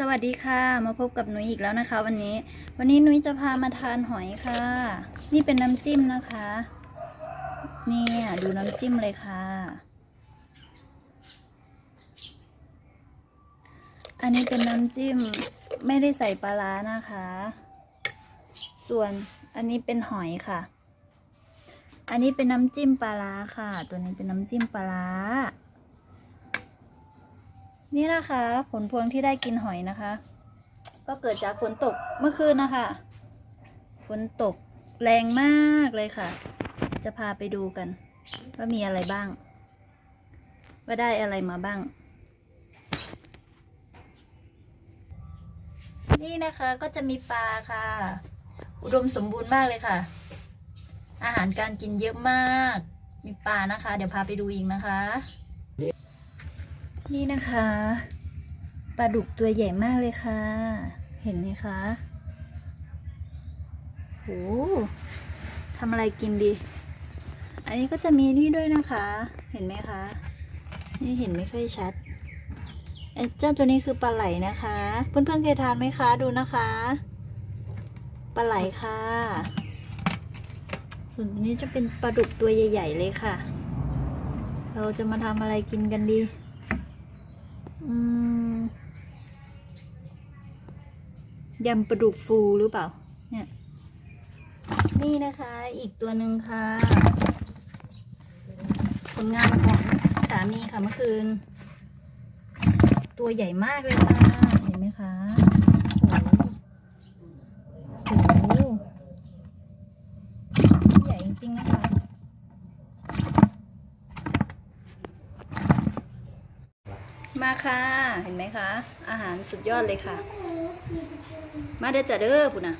สวัสดีค่ะ มาพบกับนุ้ยอีกแล้วนะคะ วันนี้ วันนี้นุ้ยจะพามาทานหอยค่ะ นี่เป็นน้ำจิ้มนะคะเนี่ยดูน้ำจิ้มเลยค่ะ อันนี้เป็นน้ำจิ้มไม่ได้ใส่ปลาร้านะคะ ส่วนอันนี้เป็นหอยค่ะ อันนี้เป็นน้ำจิ้มปลาร้าค่ะ ตัวนี้เป็นน้ำจิ้มปลาร้า นี่นะคะ ผลพวงที่ได้กินหอยนะคะ ก็เกิดจากฝนตกเมื่อคืนนะคะ ฝนตกแรงมากเลยค่ะ จะพาไปดูกัน ว่ามีอะไรบ้าง ว่าได้อะไรมาบ้าง นี่นะคะก็จะมีปลาค่ะ อุดมสมบูรณ์มากเลยค่ะ อาหารการกินเยอะมาก มีปลานะคะ เดี๋ยวพาไปดูอีกนะคะ นี่นะคะปลาดุกตัวใหญ่มากเลยค่ะ เห็นไหมคะโหทำอะไรกินดี อันนี้ก็จะมีนี่ด้วยนะคะ เห็นไหมคะ นี่เห็นไม่ค่อยชัดไอ้เจ้าตัวนี้คือปลาไหลนะคะ เพื่อนๆเคยทานไหมคะดูนะคะ ปลาไหลค่ะ ส่วนอันนี้จะเป็นปลาดุกตัวใหญ่ ๆ เลยค่ะ เราจะมาทำอะไรกินกันดี ยำปลาดุกฟูหรือเปล่า เนี่ย นี่นะคะ อีกตัวหนึ่งค่ะ ผลงานของสามีค่ะเมื่อคืน ตัวใหญ่มากเลยค่ะ เห็นไหมคะโอ้โหโอ้โหใหญ่จริงๆนะคะ มาค่ะ เห็นไหมคะ อาหารสุดยอดเลยค่ะ มาเด้อจ้าเด้อปุ่นนะ